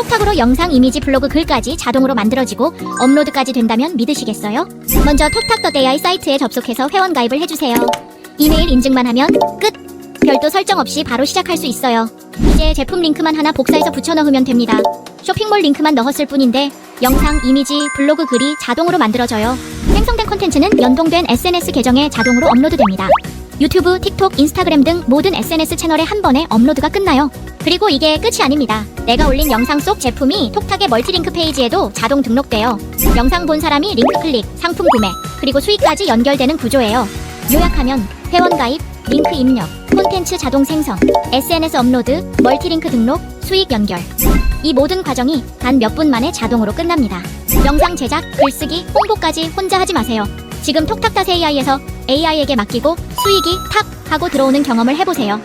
톡탁으로 영상, 이미지, 블로그, 글까지 자동으로 만들어지고 업로드까지 된다면 믿으시겠어요? 먼저 톡탁.ai 사이트에 접속해서 회원 가입을 해주세요. 이메일 인증만 하면 끝! 별도 설정 없이 바로 시작할 수 있어요. 이제 제품 링크만 하나 복사해서 붙여 넣으면 됩니다. 쇼핑몰 링크만 넣었을 뿐인데 영상, 이미지, 블로그 글이 자동으로 만들어져요. 생성된 콘텐츠는 연동된 SNS 계정에 자동으로 업로드됩니다. 유튜브, 틱톡, 인스타그램 등 모든 SNS 채널에 한 번에 업로드가 끝나요. 그리고 이게 끝이 아닙니다. 내가 올린 영상 속 제품이 톡탁의 멀티링크 페이지에도 자동 등록돼요. 영상 본 사람이 링크 클릭, 상품 구매, 그리고 수익까지 연결되는 구조예요. 요약하면 회원 가입, 링크 입력, 콘텐츠 자동 생성, SNS 업로드, 멀티링크 등록, 수익 연결. 이 모든 과정이 단 몇 분 만에 자동으로 끝납니다. 영상 제작, 글쓰기, 홍보까지 혼자 하지 마세요. 지금 톡탁닷 AI에서 AI에게 맡기고 수익이 탁 하고 들어오는 경험을 해보세요.